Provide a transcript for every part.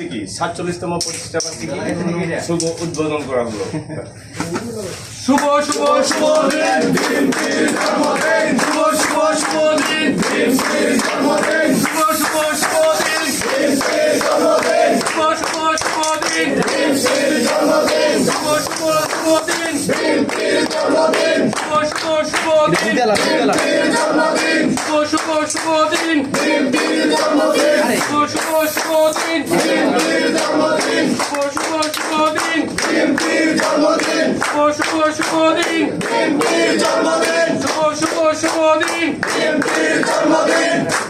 থেকে সাতচল্লিশতম প্রতিষ্ঠা শুভ উদ্বোধন করা হলো শুভ শুভ শুভ শুভ শুভ শুভ শুভ Şubo şubo din. Bin bir damla bin. Şubo şubo şubo din. Bin bir damla bin. Şubo şubo şubo din. Bin bir damla bin. Şubo şubo şubo din. Bin bir bin. Şubo şubo şubo din. Bin bir bin.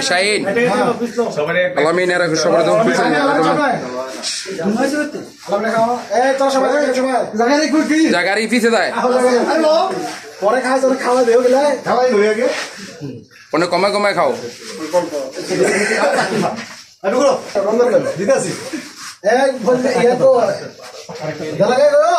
ওই শাহিন। আলামিন এর সবার তো জাগারি পিছে দেয় অনেক কমে কমে খাও। দিদাসি এক বলতে ইয়া তো দালাগে গো।